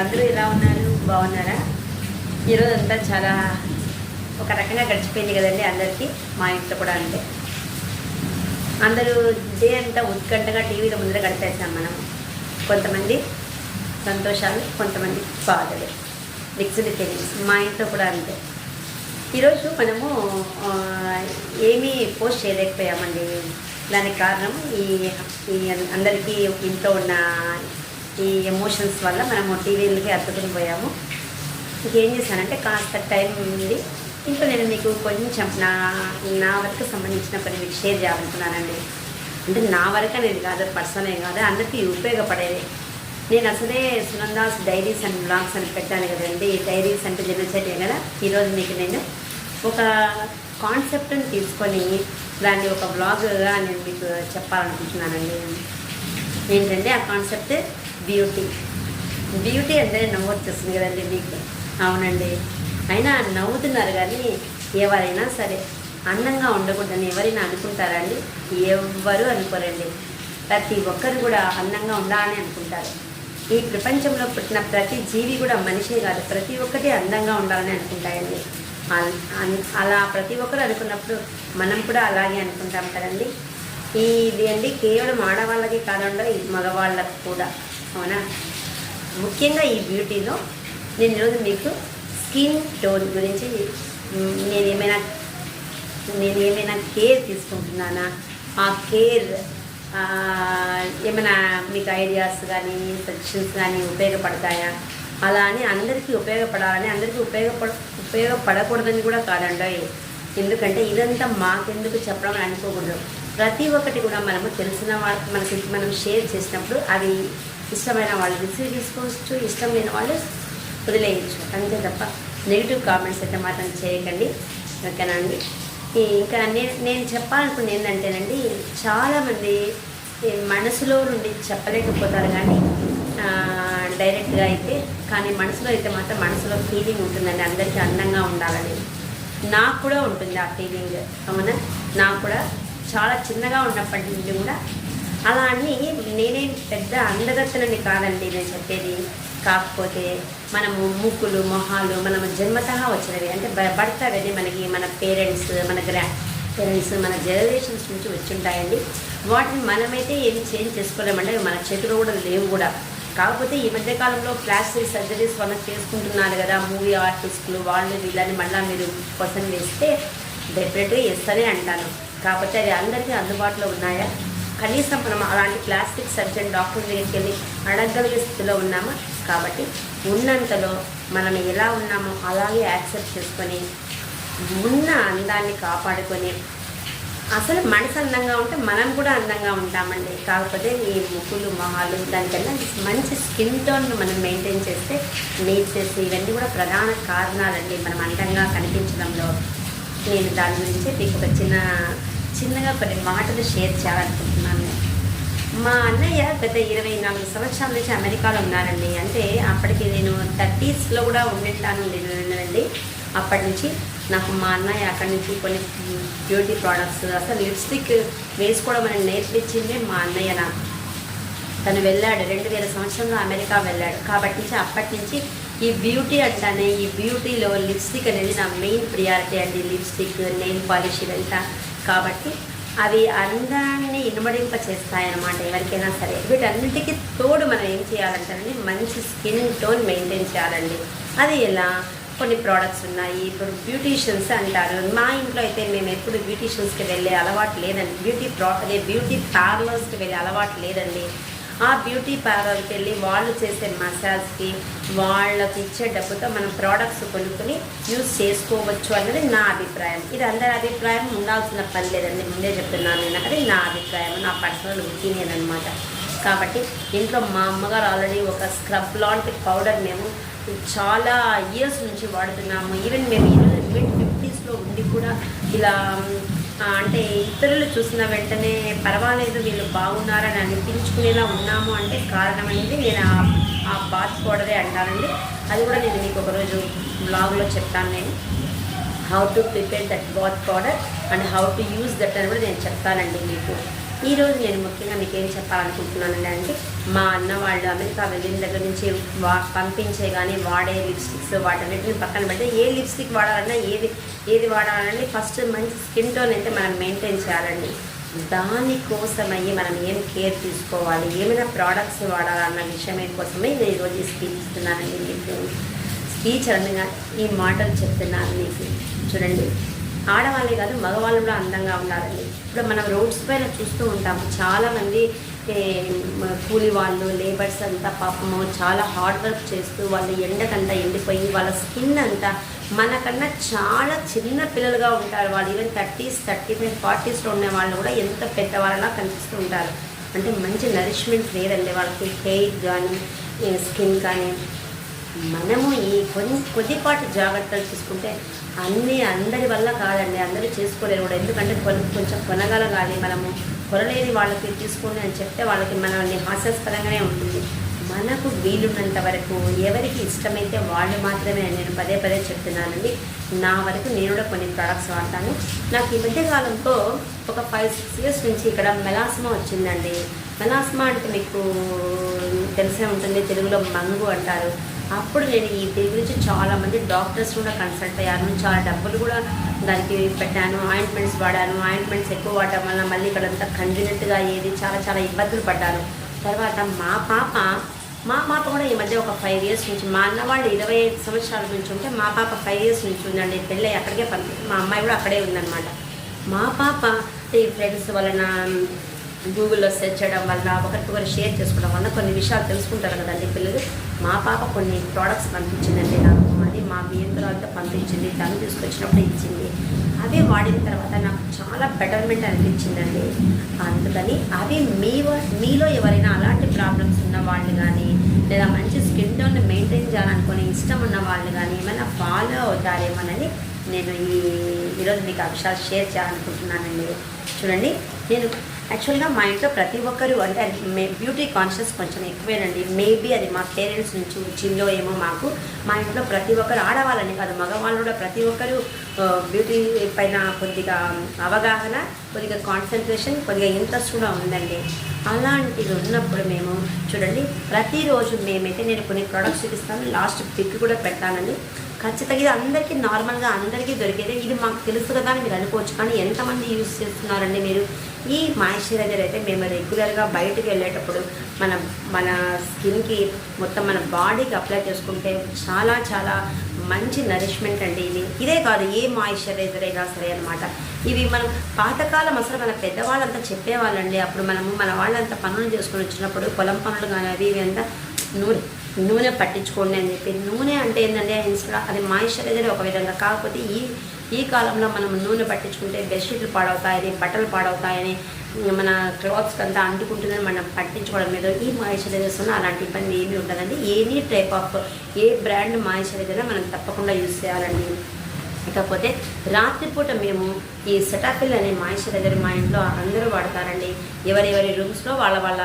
అందరూ ఎలా ఉన్నారు? బాగున్నారా? ఈరోజు అంతా చాలా ఒక రకంగా గడిచిపోయింది కదండి అందరికీ మా ఇంట్లో కూడా అంతే. అందరూ డే అంతా ఉత్కంఠగా టీవీలో ముందర గడిపేస్తాం మనం. కొంతమంది సంతోషాలు కొంతమంది బాధలు మిక్స్డ్ ఫీలింగ్స్ మా ఇంట్లో కూడా అంతే. ఈరోజు మనము ఏమీ పోస్ట్ చేయలేకపోయామండి. దానికి కారణం ఈ అందరికీ ఇంట్లో ఉన్న ఈ ఎమోషన్స్ వల్ల మనము టీవీలకి అతుకుని పోయాము. ఇంకేం చేశానంటే కాస్త టైం ఉంది. ఇంకా నేను మీకు కొంచెం నా నా వరకు సంబంధించిన పని మీకు షేర్ చేయాలనుకున్నానండి. అంటే నా వరకు అనేది కాదు పర్సనే కాదు అందరికీ ఉపయోగపడేది. నేను అసలే సునందాస్ డైరీస్ అండ్ బ్లాగ్స్ అని పెట్టాను కదండి. డైరీస్ అంటే జనసేటే కదా. ఈరోజు మీకు నేను ఒక కాన్సెప్ట్ని తీసుకొని దాన్ని ఒక బ్లాగ్గా నేను మీకు చెప్పాలనుకుంటున్నానండి. ఏంటంటే ఆ కాన్సెప్ట్ బ్యూటీ బ్యూటీ అంటే నవ్వు వచ్చేస్తుంది కదండి మీకు? అవునండి. అయినా నవ్వుతున్నారు కానీ ఎవరైనా సరే అందంగా ఉండకూడదని ఎవరైనా అనుకుంటారా అండి? ఎవ్వరూ అనుకోరండి. ప్రతి ఒక్కరు కూడా అందంగా ఉండాలని అనుకుంటారు. ఈ ప్రపంచంలో పుట్టిన ప్రతి జీవి కూడా మనిషే కాదు ప్రతి ఒక్కటి అందంగా ఉండాలని అనుకుంటాయండి. అలా ప్రతి ఒక్కరు అనుకున్నప్పుడు మనం కూడా అలాగే అనుకుంటాం కదండి. ఇది అండి కేవలం ఆడవాళ్ళకి కాకుండా ఈ మగవాళ్ళకు కూడా. అవునా? ముఖ్యంగా ఈ బ్యూటీలో నేను ఈరోజు మీకు స్కిన్ టోన్ గురించి నేను ఏమైనా నేను ఏమైనా కేర్ తీసుకుంటున్నానా? ఆ కేర్ ఏమైనా మీకు ఐడియాస్ కానీ సజెషన్స్ కానీ ఉపయోగపడతాయా? అలా అని అందరికీ ఉపయోగపడాలని అందరికీ ఉపయోగపడ ఉపయోగపడకూడదని కూడా కాదండి. ఎందుకంటే ఇదంతా మాకెందుకు చెప్పడం అని అనుకోకూడదు. ప్రతి ఒక్కటి కూడా మనము తెలిసిన వాళ్ళ మనకి మనం షేర్ చేసినప్పుడు అది ఇష్టమైన వాళ్ళు రిసీవ్ చేసుకోవచ్చు ఇష్టం లేని వాళ్ళు వదిలేయచ్చు. అంతే తప్ప నెగిటివ్ కామెంట్స్ అయితే మాత్రం చేయకండి. ఓకేనా అండి? ఇంకా నేను నేను చెప్పాలనుకున్నది ఏంటంటేనండి చాలామంది మనసులో నుండి చెప్పలేకపోతారు కానీ డైరెక్ట్గా అయితే కానీ మనసులో అయితే మాత్రం మనసులో ఫీలింగ్ ఉంటుందండి. అందరికీ అందంగా ఉండాలని. నాకు కూడా ఉంటుంది ఆ ఫీలింగ్ అవునా? నాకు కూడా చాలా చిన్నగా ఉన్నప్పటి నుండి కూడా అలా అని నేనేం పెద్ద అందగత్తనని కాదండి నేను చెప్పేది. కాకపోతే మనము ముక్కులు మొహాలు మనము జన్మతహా వచ్చినవి. అంటే పడతావని మనకి మన పేరెంట్స్ మన గ్రా పేరెంట్స్ మన జనరేషన్స్ నుంచి వచ్చి ఉంటాయండి వాటిని మనమైతే ఏమి చేంజ్ చేసుకోలేమంటే మన చేతిలో కూడా లేవు కూడా. కాకపోతే ఈ మధ్య కాలంలో ప్లాస్టిక్ సర్జరీస్ వల్ల చేసుకుంటున్నారు కదా. మూవీ ఆర్టిస్టులు వాళ్ళు వీళ్ళని మళ్ళీ మీరు క్వశ్చన్ వేస్తే డెఫినెట్గా ఇస్తానే అంటాను. కాకపోతే అది అందరికీ అందుబాటులో ఉన్నాయా? కనీసం మనం అలాంటి ప్లాస్టిక్ సర్జన్ డాక్టర్ దగ్గరికి వెళ్ళి అడగగలిగే స్థితిలో ఉన్నామా కాబట్టి ఉన్నంతలో మనం ఎలా ఉన్నామో అలాగే యాక్సెప్ట్ చేసుకొని ఉన్న అందాన్ని కాపాడుకొని అసలు మనసు అందంగా ఉంటే మనం కూడా అందంగా ఉంటామండి. కాకపోతే ఈ ముక్కులు మొహాలు దానికన్నా మంచి స్కిన్ టోన్ మనం మెయింటైన్ చేస్తే నేచర్స్ ఇవన్నీ కూడా ప్రధాన కారణాలండి. మనం అందంగా కనిపించడంలో నేను దాని గురించి మీకు ఒక చిన్న చిన్నగా కొన్ని మాటలు షేర్ చేయాలనుకుంటున్నాను. మా అన్నయ్య గత ఇరవై నాలుగు సంవత్సరాల నుంచి అమెరికాలో ఉన్నారండి. అంటే అప్పటికి నేను థర్టీస్లో కూడా ఉండింటాను నేనండి అప్పటి నుంచి నాకు మా అన్నయ్య అక్కడి నుంచి కొన్ని బ్యూటీ ప్రోడక్ట్స్ అసలు లిప్స్టిక్ వేసుకోవడం అనేది నేర్పించిందే మా అన్నయ్య నాకు. తను వెళ్ళాడు రెండు వేల సంవత్సరంలో అమెరికా వెళ్ళాడు. కాబట్టి నుంచి అప్పటి నుంచి ఈ బ్యూటీ అంటానే ఈ బ్యూటీలో లిప్స్టిక్ అనేది నా మెయిన్ ప్రియారిటీ అండి. లిప్స్టిక్ నెయిల్ పాలిష్ ఇదంతా. కాబట్టి అవి అందాన్ని ఇనుమడింప చేస్తాయన్నమాట ఎవరికైనా సరే. వీటన్నిటికీ తోడు మనం ఏం చేయాలంటారండి మంచి స్కిన్ టోన్ మెయింటైన్ చేయాలండి. అది ఎలా? కొన్ని ప్రోడక్ట్స్ ఉన్నాయి. ఇప్పుడు బ్యూటీషియన్స్ అంటారు. మా ఇంట్లో అయితే మేము ఎప్పుడు బ్యూటీషియన్స్కి వెళ్ళే అలవాటు లేదండి. బ్యూటీ ప్రో అదే బ్యూటీ పార్లర్స్కి వెళ్ళే అలవాటు లేదండి. ఆ బ్యూటీ పార్లర్కి వెళ్ళి వాళ్ళు చేసే మసాజ్కి వాళ్ళకి ఇచ్చే డబ్బుతో మనం ప్రోడక్ట్స్ కొనుక్కొని యూజ్ చేసుకోవచ్చు అన్నది నా అభిప్రాయం. ఇది అందరి అభిప్రాయం ఉండాల్సిన పని లేదండి. ముందే చెప్తున్నాను నేను అది నా అభిప్రాయం నా పర్సనల్ ఒపీనియన్ అనమాట కాబట్టి ఇంట్లో మా అమ్మగారు ఆల్రెడీ ఒక స్క్రబ్ లాంటి పౌడర్ మేము చాలా ఇయర్స్ నుంచి వాడుతున్నాము. ఈవెన్ మేము ఈరోజు మిడ్ ఫిఫ్టీస్లో ఉండి కూడా ఇలా అంటే ఇతరులు చూసిన వెంటనే పర్వాలేదు వీళ్ళు బాగున్నారని అనిపించుకునేలా ఉన్నాము అంటే కారణం అనేది నేను ఆ- ఆ బాత్ పౌడరే అంటానండి. అది కూడా నేను మీకు ఒకరోజు బ్లాగ్లో చెప్తాను నేను. How to prepare that bath powder and how to use that అని కూడా నేను చెప్తానండి మీకు. ఈరోజు నేను ముఖ్యంగా మీకు ఏం చెప్పాలనుకుంటున్నానండి అంటే మా అన్న వాళ్ళు అమెరికా వెళ్ళిన దగ్గర నుంచి వా పంపించే కానీ వాడే లిప్స్టిక్స్ వాటన్నిటిని పక్కన పెడితే ఏ లిప్స్టిక్ వాడాలన్నా ఏది ఏది వాడాలన్నా ఫస్ట్ మంచి స్కిన్ టోన్ అయితే మనం మెయింటైన్ చేయాలండి. దానికోసమయ్యి మనం ఏం కేర్ తీసుకోవాలి ఏమైనా ప్రోడక్ట్స్ వాడాలన్న విషయం కోసమే నేను ఈరోజు స్పీచ్ ఇస్తున్నానండి మీకు. స్పీచ్ అనగా ఈ మాటలు చెప్తున్నాను మీకు. చూడండి. ఆడవాళ్ళే కాదు మగవాళ్ళు కూడా అందంగా ఉన్నారండి. ఇప్పుడు మనం రోడ్స్ పైన చూస్తూ ఉంటాము. చాలామంది కూలి వాళ్ళు లేబర్స్ అంతా పాపము చాలా హార్డ్ వర్క్ చేస్తూ వాళ్ళు ఎండకంతా ఎండిపోయి వాళ్ళ స్కిన్ అంతా మనకన్నా చాలా చిన్న పిల్లలుగా ఉంటారు. వాళ్ళు ఈవెన్ థర్టీస్ థర్టీ ఫైవ్ ఫార్టీస్లో ఉన్న వాళ్ళు కూడా ఎంత పెద్దవాళ్ళలా కనిపిస్తూ ఉంటారు. అంటే మంచి నరిష్మెంట్ లేదండి వాళ్ళకి. హెయిర్ కానీ స్కిన్ కానీ. మనము ఈ కొన్ని కొద్దిపాటి జాగ్రత్తలు తీసుకుంటే అన్నీ అందరి వల్ల కాదండి అందరూ చేసుకోలేరు కూడా. ఎందుకంటే కొన్ని కొంచెం కొనగలగాలి మనము. కొనలేని వాళ్ళకి తీసుకోండి అని చెప్తే వాళ్ళకి మనల్ని హాస్యాస్పదంగానే ఉంటుంది. మనకు వీలున్నంత వరకు ఎవరికి ఇష్టమైతే వాళ్ళు మాత్రమే నేను పదే పదే చెప్తున్నానండి. నా వరకు నేను కూడా కొన్ని ప్రోడక్ట్స్ వాడతాను. నాకు ఈ మధ్యకాలంలో ఒక ఫైవ్ సిక్స్ ఇయర్స్ నుంచి ఇక్కడ మెలాస్మా వచ్చిందండి. మెలాస్మా అంటే మీకు తెలిసే ఉంటుంది తెలుగులో మంగు అంటారు. అప్పుడు నేను ఈ దీని గురించి చాలామంది డాక్టర్స్ కూడా కన్సల్ట్ అయ్యాను చాలా డబ్బులు కూడా దానికి పెట్టాను. ఆయింట్మెంట్స్ వాడాను. ఆయింట్మెంట్స్ ఎక్కువ వాడటం వల్ల మళ్ళీ ఇక్కడంతా కంటిన్యూట్గా అయ్యేది చాలా చాలా ఇబ్బందులు పడ్డాను. తర్వాత మా పాప మా పాప కూడా ఈ మధ్య ఒక ఫైవ్ ఇయర్స్ నుంచి మా అన్న వాళ్ళు ఇరవై ఐదు సంవత్సరాల నుంచి ఉంటే మా పాప ఫైవ్ ఇయర్స్ నుంచి ఉందండి. పెళ్ళి అక్కడికే పంపి మా అమ్మాయి కూడా అక్కడే ఉందన్నమాట. మా పాప ఈ ఫ్రెండ్స్ వలన గూగుల్లో సెర్చ్ చేయడం వల్ల ఒకరికొకరు షేర్ చేసుకోవడం వల్ల కొన్ని విషయాలు తెలుసుకుంటారు కదండి పిల్లలు. మా పాప కొన్ని ప్రోడక్ట్స్ పంపించిందండి నాకు. అది మా బియ్యంతో పంపించింది తను తీసుకొచ్చినప్పుడు ఇచ్చింది. అవే వాడిన తర్వాత నాకు చాలా బెటర్మెంట్ అనిపించిందండి. అందుకని అవి మీ వ- మీలో ఎవరైనా అలాంటి ప్రాబ్లమ్స్ ఉన్న వాళ్ళు కానీ లేదా మంచి స్కిన్ టోన్ మెయింటైన్ చేయాలనుకునే ఇష్టం ఉన్న వాళ్ళు కానీ ఏమైనా ఫాలో అవుతారేమోనని నేను ఈ ఈరోజు మీకు అక్షరాలు షేర్ చేయాలనుకుంటున్నానండి. చూడండి నేను యాక్చువల్గా మా ఇంట్లో ప్రతి ఒక్కరు అంటే మే బ్యూటీ కాన్షియస్ కొంచెం ఎక్కువేనండి. మేబీ అది మా పేరెంట్స్ నుంచి వచ్చిందో ఏమో మాకు. మా ఇంట్లో ప్రతి ఒక్కరు ఆడవాళ్ళని కాదు మగవాళ్ళు కూడా ప్రతి ఒక్కరు బ్యూటీ పైన కొద్దిగా అవగాహన కొద్దిగా కాన్సన్ట్రేషన్ కొద్దిగా ఇంట్రెస్ట్ కూడా ఉందండి. అలాంటిది ఉన్నప్పుడు మేము చూడండి ప్రతిరోజు మేమైతే నేను కొన్ని ప్రొడక్ట్స్ చూపిస్తాను లాస్ట్ పిక్ కూడా పెడతానండి. ఖచ్చితంగా ఇది అందరికీ నార్మల్గా అందరికీ దొరికేది. ఇది మాకు తెలుసు కదా అని మీరు అనుకోవచ్చు కానీ ఎంతమంది యూజ్ చేస్తున్నారండి మీరు? ఈ మాయిశ్చరైజర్ అయితే మేము రెగ్యులర్గా బయటకు వెళ్ళేటప్పుడు మన మన స్కిన్కి మొత్తం మన బాడీకి అప్లై చేసుకుంటే చాలా చాలా మంచి నరిష్మెంట్ అండి ఇది. ఇదే కాదు ఏ మాయిశ్చరైజర్ అయినా సరే అనమాట ఇవి మనం పాతకాలం అసలు మన పెద్దవాళ్ళంతా చెప్పేవాళ్ళండి. అప్పుడు మనము మన వాళ్ళంతా పనులు చేసుకొని వచ్చినప్పుడు పొలం పనులు కానీ అవి ఇవి అంతా నూనె నూనె పట్టించుకోండి అని చెప్పి. నూనె అంటే ఏంటంటే ఇన్స్టా అది మాయిశ్చరైజర్ ఒక విధంగా. కాకపోతే ఈ ఈ కాలంలో మనం నూనె పట్టించుకుంటే బెడ్షీట్లు పాడవుతాయని బట్టలు పాడవుతాయని మన క్లాత్స్కి అంతా అంటుకుంటుందని మనం పట్టించుకోవడం మీద ఈ మాయిశ్చరైజర్స్ ఉన్న అలాంటి ఇబ్బంది ఏమీ ఉండదండి. Any type of a brand moisturiser మనం తప్పకుండా యూజ్ చేయాలండి. ఇకపోతే రాత్రిపూట మేము ఈ సెటాఫిల్ అనే మాయిశ్చరైజర్ మా ఇంట్లో అందరూ వాడతారండి. ఎవరెవరి రూమ్స్లో వాళ్ళ వాళ్ళ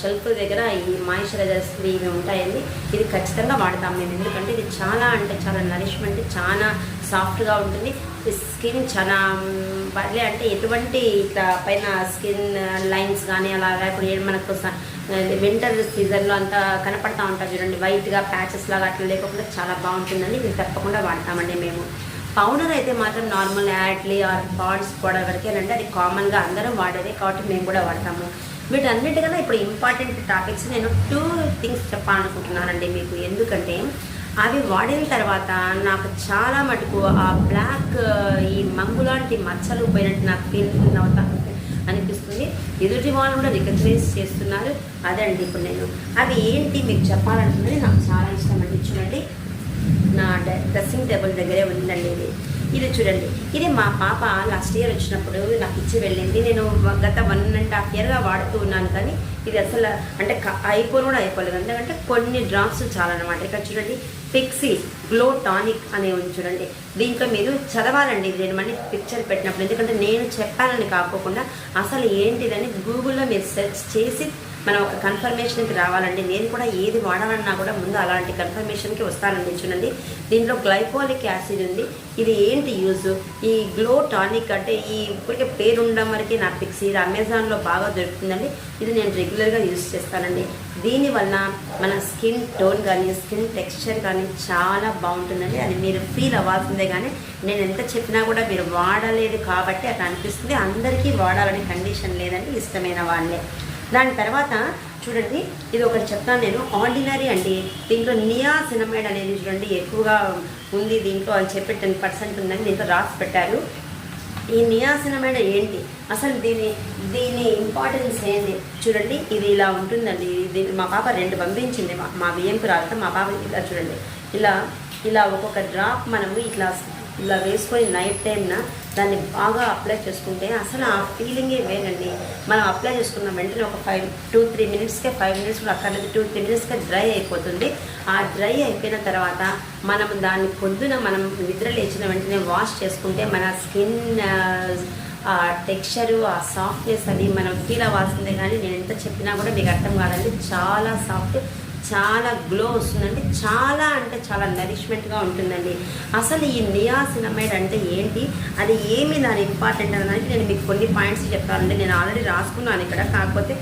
షెల్ఫ్ దగ్గర ఈ మాయిశ్చరైజర్స్ ఇవి ఉంటాయండి. ఇది ఖచ్చితంగా వాడతాం మేము. ఎందుకంటే ఇది చాలా అంటే చాలా నరిష్మెంట్ చాలా సాఫ్ట్గా ఉంటుంది. ఈ స్కిన్ చాలా పర్లే అంటే ఎటువంటి ఇట్లా పైన స్కిన్ లైన్స్ కానీ అలా ఇప్పుడు మనకు వింటర్ సీజన్లో అంతా కనపడతా ఉంటాం చూడండి. వైట్గా ప్యాచెస్ లాగా అట్లా లేకుండా చాలా బాగుంటుందండి ఇది తప్పకుండా వాడతామండి మేము. పౌడర్ అయితే మాత్రం normal Yardley or Pond's powder వరకేనంటే అది కామన్గా అందరం వాడేదే కాబట్టి మేము కూడా వాడతాము. వీటన్నిటికన్నా ఇప్పుడు ఇంపార్టెంట్ టాపిక్స్ నేను టూ థింగ్స్ చెప్పాలనుకుంటున్నానండి మీకు. ఎందుకంటే అవి వాడిన తర్వాత నాకు చాలా మటుకు ఆ బ్లాక్ ఈ మంగు లాంటి మచ్చలు పోయినట్టు నాకు ఫీల్ అవుతా అనిపిస్తుంది. ఎదుటి వాళ్ళు కూడా రికగ్నైజ్ చేస్తున్నారు. అదండి ఇప్పుడు నేను. అవి ఏంటి మీకు చెప్పాలనుకున్నది నాకు చాలా ఇష్టం అండి. చూడండి. నా డ్రెస్సింగ్ టేబుల్ దగ్గరే ఉందండి ఇది. ఇది చూడండి. ఇది మా పాప లాస్ట్ ఇయర్ వచ్చినప్పుడు నాకు ఇచ్చి వెళ్ళింది. నేను గత వన్ అండ్ హాఫ్ ఇయర్గా వాడుతూ ఉన్నాను కానీ ఇది అసలు అంటే అయిపోయి అయిపోను కూడా అయిపోలేదు. ఎందుకంటే కొన్ని డ్రాప్స్ చాలన్నమాట. ఇక్కడ చూడండి పిక్సీ గ్లో టానిక్ అనే ఉంది చూడండి. దీంట్లో మీరు చదవాలండి. ఇది నేను మళ్ళీ పిక్చర్ పెట్టినప్పుడు. ఎందుకంటే నేను చెప్పానని కాకోకుండా అసలు ఏంటిదని గూగుల్లో మీరు సెర్చ్ చేసి మనం ఒక కన్ఫర్మేషన్కి రావాలండి. నేను కూడా ఏది వాడాలన్నా కూడా ముందు అలాంటి కన్ఫర్మేషన్కి వస్తానని చూడండి దీంట్లో గ్లైకోలిక్ యాసిడ్ ఉంది. ఇది ఏంటి యూజ్ ఈ గ్లో టానిక్ అంటే ఈ ఇప్పటికే పేరు ఉండడం వరకు నా ఫిక్స్ ఇది అమెజాన్లో బాగా దొరుకుతుందండి. ఇది నేను రెగ్యులర్గా యూజ్ చేస్తానండి. దీనివల్ల మన స్కిన్ టోన్ కానీ స్కిన్ టెక్స్చర్ కానీ చాలా బాగుంటుందండి. అది మీరు ఫీల్ అవ్వాల్సిందే కానీ నేను ఎంత చెప్పినా కూడా మీరు వాడలేదు కాబట్టి అట్లా అనిపిస్తుంది. అందరికీ వాడాలని కండిషన్ లేదండి. ఇష్టమైన వాళ్ళే. దాని తర్వాత చూడండి ఇది ఒకటి చెప్తాను నేను. ఆర్డినరీ అండి దీంట్లో నియాసినమైడ్ అనేది చూడండి ఎక్కువగా ఉంది దీంట్లో అని చెప్పి టెన్ పర్సెంట్ ఉందని దీంట్లో రాసి పెట్టారు. ఈ నియాసినమైన ఏంటి? అసలు దీని దీని ఇంపార్టెన్స్ ఏంటి చూడండి ఇది ఇలా ఉంటుందండి. దీన్ని మా పాప రెండు పంపించింది. మా మా బియ్యంకు రాత మా పాప ఇలా చూడండి. ఇలా ఇలా ఒక్కొక్క డ్రాప్ మనము ఇట్లా ఇలా వేసుకొని నైట్ టైంన దాన్ని బాగా అప్లై చేసుకుంటే అసలు ఆ ఫీలింగే వేరండి. మనం అప్లై చేసుకున్న వెంటనే ఒక ఫైవ్ టూ త్రీ మినిట్స్కే ఫైవ్ మినిట్స్ కూడా అక్కర్లేదు. టూ త్రీ మినిట్స్కే డ్రై అయిపోతుంది. ఆ డ్రై అయిపోయిన తర్వాత మనం దాన్ని పొద్దున మనం నిద్ర లేచిన వెంటనే వాష్ చేసుకుంటే మన స్కిన్ ఆ టెక్స్చరు ఆ సాఫ్ట్నెస్ అది మనం ఫీల్ అవ్వాల్సిందే కానీ నేను ఎంత చెప్పినా కూడా మీకు అర్థం కాదండి. చాలా సాఫ్ట్ చాలా గ్లో వస్తుందండి చాలా అంటే చాలా నరిష్మెంట్గా ఉంటుందండి. అసలు ఈ నియాసినమైడ్ అంటే ఏంటి? అది ఏమి దాని ఇంపార్టెంట్ అనడానికి నేను మీకు కొన్ని పాయింట్స్ చెప్పాలండి నేను ఆల్రెడీ రాసుకున్నాను ఇక్కడ. కాకపోతే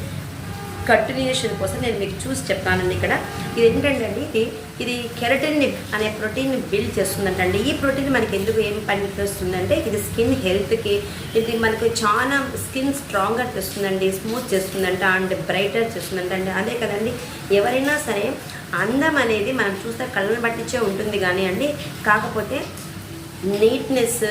కంటిన్యూషన్ కోసం నేను మీకు చూసి చెప్తానండి ఇక్కడ. ఇది ఏంటంటే అండి ఇది ఇది కెరటిన్ అనే ప్రోటీన్ బిల్డ్ చేస్తుందంటండి. ఈ ప్రోటీన్ మనకి ఎందుకు ఏం పని చేస్తుందంటే ఇది స్కిన్ హెల్త్కి ఇది మనకి చాలా స్కిన్ స్ట్రాంగ్గా చేస్తుందండి స్మూత్ చేస్తుందంట అండ్ బ్రైటర్ చేస్తుందంట అండి అదే కదండి ఎవరైనా సరే అందం అనేది మనం చూస్తే కళ్ళను పట్టించే ఉంటుంది కానీ అండి కాకపోతే నీట్నెస్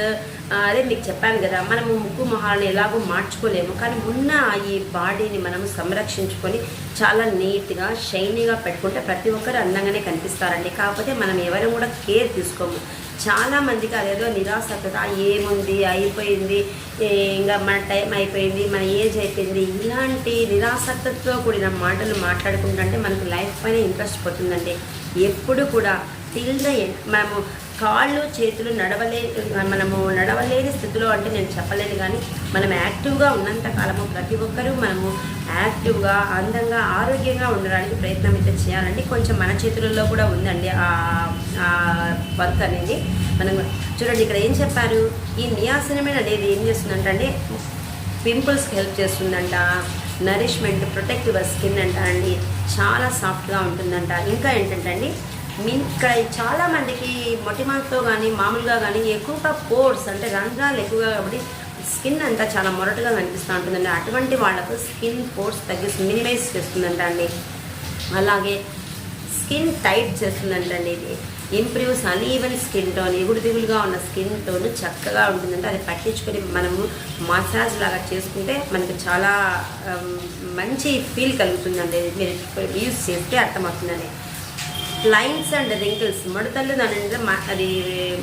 అదే మీకు చెప్పాను కదా మనము ముక్కు మొహాలను ఎలాగో మార్చుకోలేము కానీ ఉన్న ఈ బాడీని మనము సంరక్షించుకొని చాలా నీట్గా షైనీగా పెట్టుకుంటే ప్రతి ఒక్కరు అందంగానే కనిపిస్తారండి. కాకపోతే మనం ఎవరు కూడా కేర్ తీసుకోము. చాలా మందికి అదేదో నిరాశత ఏముంది అయిపోయింది ఇంకా మన టైం అయిపోయింది మన ఏజ్ అయిపోయింది. ఇలాంటి నిరాసక్తతో కూడిన మాటలు మాట్లాడుకుంటుంటే మనకు లైఫ్ పైన ఇంట్రెస్ట్ పోతుందండి. ఎప్పుడు కూడా టిల్ ద ఎండ్ మనము కాళ్ళు చేతులు నడవలే మనము నడవలేని స్థితిలో అంటే నేను చెప్పలేను కానీ మనం యాక్టివ్గా ఉన్నంత కాలము ప్రతి ఒక్కరూ మనము యాక్టివ్గా అందంగా ఆరోగ్యంగా ఉండడానికి ప్రయత్నం అయితే చేయాలండి. కొంచెం మన చేతులలో కూడా ఉందండి ఆ వర్క్ అనేది. మనం చూడండి ఇక్కడ ఏం చెప్పారు? ఈ నియాసనమైన అనేది ఏం చేస్తుందంటే పింపుల్స్కి హెల్ప్ చేస్తుందంట నరిష్మెంట్ ప్రొటెక్టివ్ స్కిన్ అంట అండి. చాలా సాఫ్ట్గా ఉంటుందంట. ఇంకా ఏంటంటే అండి ఇక్కడ చాలా మందికి మొటిమలతో కానీ మామూలుగా కానీ ఎక్కువగా పోర్స్ అంటే రంధ్రాలు ఎక్కువగా కాబట్టి స్కిన్ అంతా చాలా మొరటుగా కనిపిస్తూ ఉంటుందండి. అటువంటి వాళ్ళకు స్కిన్ పోర్స్ తగ్గిస్తుంది మినిమైజ్ చేస్తుందంట అండి. అలాగే స్కిన్ టైట్ చేస్తుందంటండి ఇది. ఇంప్రూవ్స్ అన్ఈవెన్ స్కిన్ టోన్ ఎగుడు దిగులుగా ఉన్న స్కిన్ టోన్ చక్కగా ఉంటుందంటే. అది పట్టించుకొని మనము మసాజ్ లాగా చేసుకుంటే మనకు చాలా మంచి ఫీల్ కలుగుతుందండి. మీరు యూజ్ చేస్తే అర్థమవుతుందండి. లైన్స్ అండ్ రింకిల్స్ ముడతలు దాని అది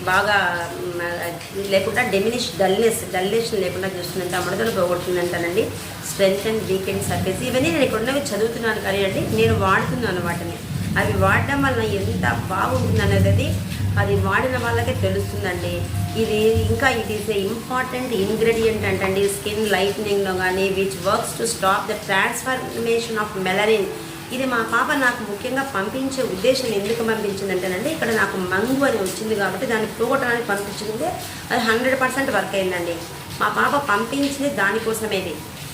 బాగా లేకుండా డెమినిష్ డల్నెస్ డల్నెస్ లేకుండా చూస్తుందంట. ఆ ముడతలు పోగొడుతుందంటానండి. స్ట్రెంత్ అండ్ వీకెండ్ సర్ఫేస్ ఇవన్నీ నేను ఇక్కడ చదువుతున్నాను కానీ అండి నేను వాడుతున్నాను వాటిని. అవి వాడడం వల్ల ఎంత బాగుంటుంది అనేది అది వాడిన వాళ్ళకే తెలుస్తుందండి. ఇది ఇంకా it is a important ingredient అంటండి. స్కిన్ లైట్నింగ్లో కానీ which works to stop the transformation of melanin ఇది మా పాప నాకు ముఖ్యంగా పంపించే ఉద్దేశం ఎందుకు పంపించిందంటేనండి ఇక్కడ నాకు మంగు అని వచ్చింది కాబట్టి దాన్ని పోగొట్టడానికి పంపించింది అది హండ్రెడ్ పర్సెంట్ వర్క్ అయిందండి. మా పాప పంపించింది దానికోసమేది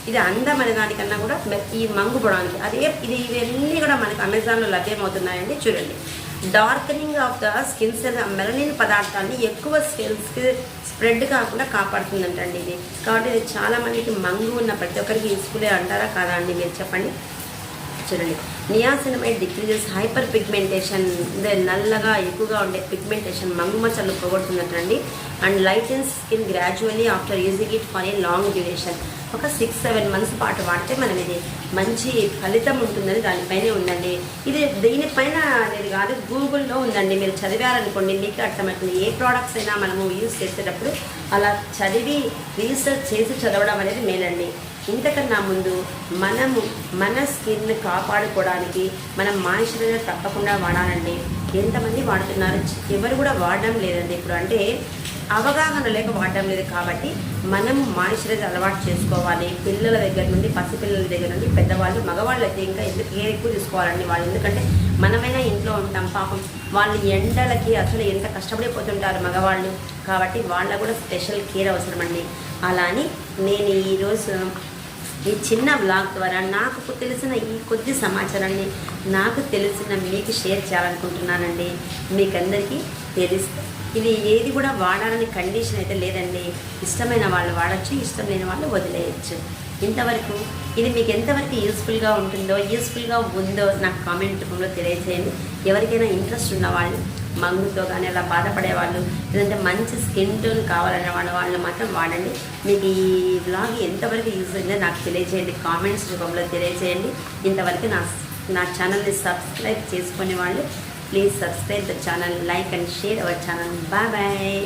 ఇది. అందం అనే దానికన్నా కూడా ఈ మంగు పొడానికి అదే ఇది ఇవన్నీ కూడా మనకు అమెజాన్లో లభ్యమవుతున్నాయండి. చూడండి. Darkening of the skin cell melanin పదార్థాన్ని ఎక్కువ స్కిల్స్కి స్ప్రెడ్ కాకుండా కాపాడుతుందంటండి ఇది. కాబట్టి ఇది చాలా మందికి మంగు ఉన్న ప్రతి ఒక్కరికి యూస్ఫుల్ అంటారా కాదా అండి మీరు చెప్పండి. చూడండి. నియాసినమైడ్ డిక్రీజెస్ హైపర్ పిగ్మెంటేషన్ నల్లగా ఎక్కువగా ఉండే పిగ్మెంటేషన్ మంగుమచ్చలు పోగొడుతున్నట్టండి and lightens skin gradually after using it for a long duration. ఒక సిక్స్ సెవెన్ మంత్స్ పాటు వాడితే మనం ఇది మంచి ఫలితం ఉంటుందని దానిపైనే ఉందండి. ఇది దీనిపైన అనేది కాదు గూగుల్లో ఉందండి. మీరు చదివారనుకోండి మీకు అర్థమవుతుంది. ఏ ప్రోడక్ట్స్ అయినా మనము యూజ్ చేసేటప్పుడు అలా చదివి రీసెర్చ్ చేసి చదవడం అనేది మేలండి. ఇంతకన్నా ముందు మనము మన స్కిన్ కాపాడుకోవడానికి మనం మాయిశ్చరైజర్ తప్పకుండా వాడాలండి. ఎంతమంది వాడుతున్నారు? ఎవరు కూడా వాడడం లేదండి ఇప్పుడు. అంటే అవగాహన లేక వాడడం లేదు కాబట్టి మనం మాయిశ్చరైజర్ అలవాటు చేసుకోవాలి. పిల్లల దగ్గర నుండి పసిపిల్లల దగ్గర నుండి పెద్దవాళ్ళు మగవాళ్ళు అయితే ఇంకా ఎందుకు కేర్ ఎక్కువ తీసుకోవాలండి వాళ్ళు? ఎందుకంటే మనమైనా ఇంట్లో ఉంటాం. పాపం వాళ్ళు ఎండలకి అసలు ఎంత కష్టపడిపోతుంటారు మగవాళ్ళు. కాబట్టి వాళ్ళ కూడా స్పెషల్ కేర్ అవసరం అండి అలా అని నేను ఈరోజు ఈ చిన్న బ్లాగ్ ద్వారా నాకు తెలిసిన ఈ కొద్ది సమాచారాన్ని నాకు తెలిసిన మీకు షేర్ చేయాలనుకుంటున్నానండి. మీకందరికీ తెలుసు. ఇది ఏది కూడా వాడాలని కండిషన్ అయితే లేదండి. ఇష్టమైన వాళ్ళు వాడచ్చు ఇష్టం లేని వాళ్ళు వదిలేయచ్చు. ఇంతవరకు ఇది మీకు ఎంతవరకు యూస్ఫుల్గా ఉంటుందో యూస్ఫుల్గా ఉందో నాకు కామెంట్ రూపంలో తెలియజేయండి ఎవరికైనా ఇంట్రెస్ట్ ఉన్న వాళ్ళు మంగుతో కానీ అలా బాధపడే వాళ్ళు లేదంటే మంచి స్కిన్ టోన్ కావాలనే వాళ్ళ వాళ్ళు మాత్రం వాడండి. మీకు ఈ బ్లాగ్ ఎంతవరకు యూజ్ అయిందో నాకు తెలియజేయండి కామెంట్స్ రూపంలో తెలియజేయండి ఇంతవరకు నా నా ఛానల్ని సబ్స్క్రైబ్ చేసుకునే వాళ్ళు please subscribe the channel like and share our channel bye bye